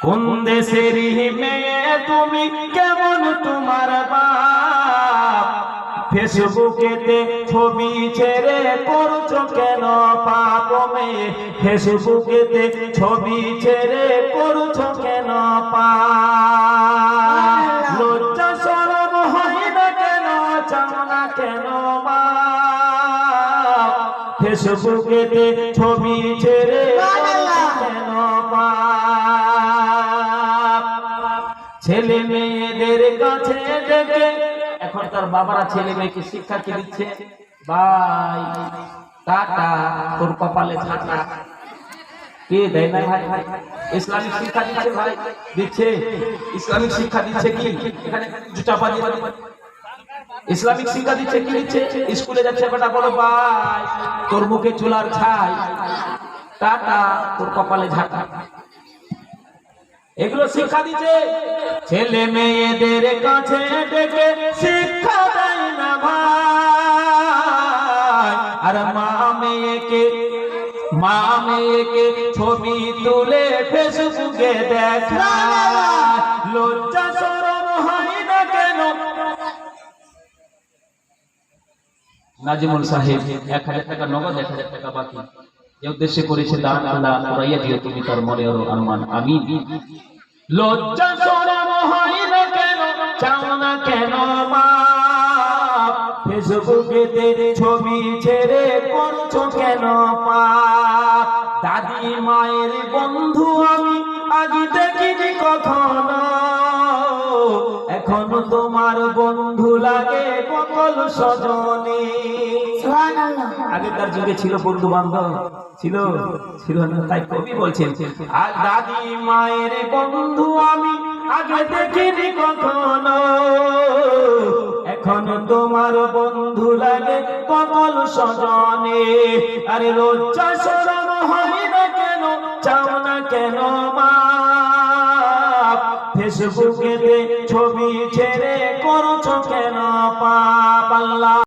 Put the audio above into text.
কোন দেশের মেয়ে তুমি কেমন তোমার বাপ? ফেসবুকেতে ছবি ছেড়ে করছ কেন পাপ মেয়ে? ফেসবুকেতে ছবি ছেড়ে করছ কেন পাপ? লজ্জা সরম হয় না কেন? চাও না কেন মা ফেসবুকেতে ছবি ছেড়ে কেন ছেলে মেয়েদের কাছে ডেকে। এখন তার বাবারা ছেলে মেয়েকে শিক্ষা কি দিচ্ছে? ভাই, টাটা, তোর কপালে ছাটা কে দেয় না ভাই? ভাই ইসলামিক শিক্ষা দিচ্ছে ভাই। দিচ্ছে। ইসলামিক শিক্ষা দিচ্ছে কি? ইসলামিক শিক্ষা দিচ্ছে কি দিচ্ছে? স্কুলে যাচ্ছে বেটা, বলো ভাই, তোর মুখে চুলার ছাই। টাটা, তোর কপালে ঝাঁটা। এগুলো শিক্ষা দিচ্ছে। ছেলে মেয়েদের কাছে ডেকে শিক্ষা দেয় না ভাই। আর মা মেয়েকে মা মেয়েকে ছবি তুলে ফেসবুকে দেখা লজ্জা সরম হয় না কেন? নাজিমুল সাহেব, এক হাজার টাকা নগদ, এক হাজার টাকা বাকি। এ উদ্দেশ্যে করেছে দান আল্লাহ পুরাইয়া দিও তুমি তার মনে আরও আরমান আমি লজ্জা শরম হয় না কেন, চাও না কেন মা ফেসবুকেতে ছবি ছেড়ে করছ কেন পা দাদি মায়ের বন্ধু তোমার বন্ধু লাগে ককল সজনী আগেকার যুগে ছিল বন্ধু বান্ধব ছিল ছিল না তাই কবি বলছেন আর দাদি মায়ের বন্ধু আমি আগে দেখিনি কখনো। এখন তোমার বন্ধু লাগে কমল সজনে আরে লজ্জা সরম হয় না ফেসবুকেতে ছবি ছেড়ে করছ কেন পাপ আল্লাহ?